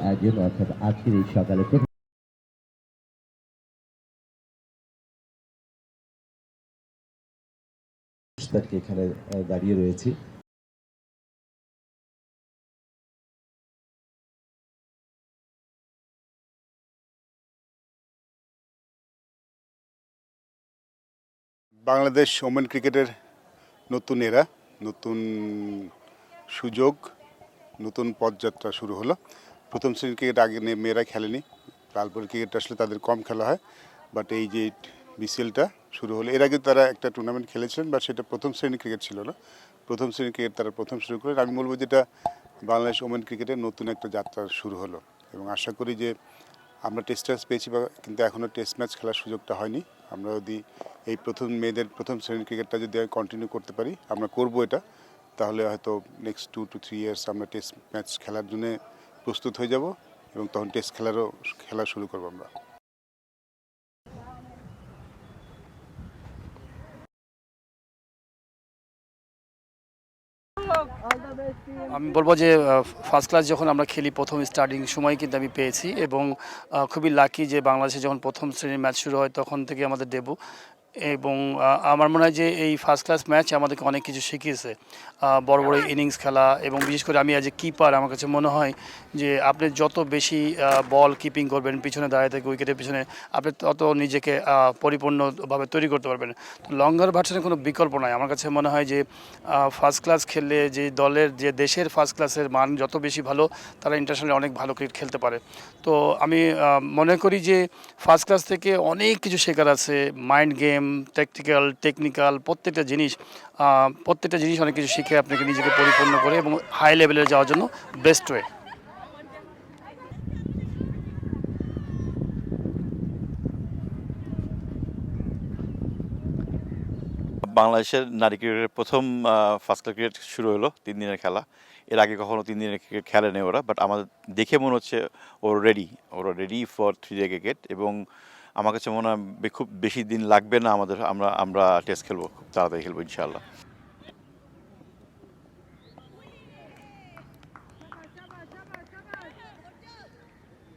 আয়োজন অর্থাৎ আজকের এই সকালে এখানে দাঁড়িয়ে রয়েছি বাংলাদেশ ওমেন ক্রিকেটের নতুন এরা, নতুন সুযোগ, নতুন পথযাত্রা শুরু হলো। প্রথম শ্রেণির ক্রিকেট আগে মেয়েরা খেলেনি, তারপর ক্রিকেট আসলে তাদের কম খেলা হয় বাট এই যে বিসিএলটা শুরু হলো, এর আগে তারা একটা টুর্নামেন্ট খেলেছিলেন বাট সেটা প্রথম শ্রেণির ক্রিকেট ছিল না। প্রথম শ্রেণির ক্রিকেট তারা প্রথম শুরু করেন আমি বলব যেটা বাংলাদেশ ওমেন ক্রিকেটের নতুন একটা যাত্রা শুরু হলো, এবং আশা করি যে আমরা টেস্ট ম্যাচ পেয়েছি বা, কিন্তু এখনও টেস্ট ম্যাচ খেলার সুযোগটা হয়নি। আমরা যদি এই প্রথম মেয়েদের, প্রথম শ্রেণির ক্রিকেটটা যদি কন্টিনিউ করতে পারি, আমরা করব এটা। তাহলে হয়তো next two to three years আমরা টেস্ট ম্যাচ খেলার জন্য প্রস্তুত হয়ে যাব এবং তখন টেস্ট খেলারও, খেলা শুরু করব আমরা। আমি বলব যে ফার্স্ট ক্লাস যখন আমরা খেলি, প্রথম স্টার্টিং সময় কিন্তু আমি পেয়েছি এবং খুবই লাকি যে বাংলাদেশে যখন প্রথম শ্রেণির ম্যাচ শুরু হয়, তখন থেকে আমাদের ডেবু এবং আমার মনে হয় যে এই ফার্স্ট ক্লাস ম্যাচ আমাদেরকে অনেক কিছু শিখিয়েছে। বড় বড় ইনিংস খেলা এবং বিশেষ করে আমি আজ কিপার আমার কাছে মনে হয় যে আপনি যত বেশি বল কিপিং করবেন, পিছনে দাঁড়িয়ে থেকে উইকেটের পিছনে, আপনি তত নিজেকে পরিপূর্ণভাবে তৈরি করতে পারবেন। তো লঙ্গার ভার্সনের কোনো বিকল্প নাই। আমার কাছে মনে হয় যে ফার্স্ট ক্লাস খেললে যে দলের, যে দেশের ফার্স্ট ক্লাসের মান যত বেশি ভালো, তারা ইন্টারন্যাশনালি অনেক ভালো ক্রিকেট খেলতে পারে। তো আমি মনে করি যে ফার্স্ট ক্লাস থেকে অনেক কিছু শেখার আছে মাইন্ড গেম ট্যাকটিক্যাল টেকনিক্যাল প্রত্যেকটা জিনিস প্রত্যেকটা জিনিস অনেক কিছু শিখে আপনাকে নিজেকে পরিপূর্ণ করে এবং হাই লেভেলে যাওয়ার জন্য বেস্ট ওয়ে বাংলাদেশের নারী ক্রিকেটের প্রথম ফার্স্ট ক্লাস ক্রিকেট শুরু হলো তিন দিনের খেলা। এর আগে কখনো তিন দিনের ক্রিকেট খেলেনি ওরা বাট আমাদের দেখে মনে হচ্ছে ওর রেডি ওরা ready for three day cricket এবং আমার কাছে মনে হয় খুব বেশি দিন লাগবে না আমাদের আমরা আমরা টেস্ট খেলব, খুব তাড়াতাড়ি খেলব ইনশাআল্লাহ।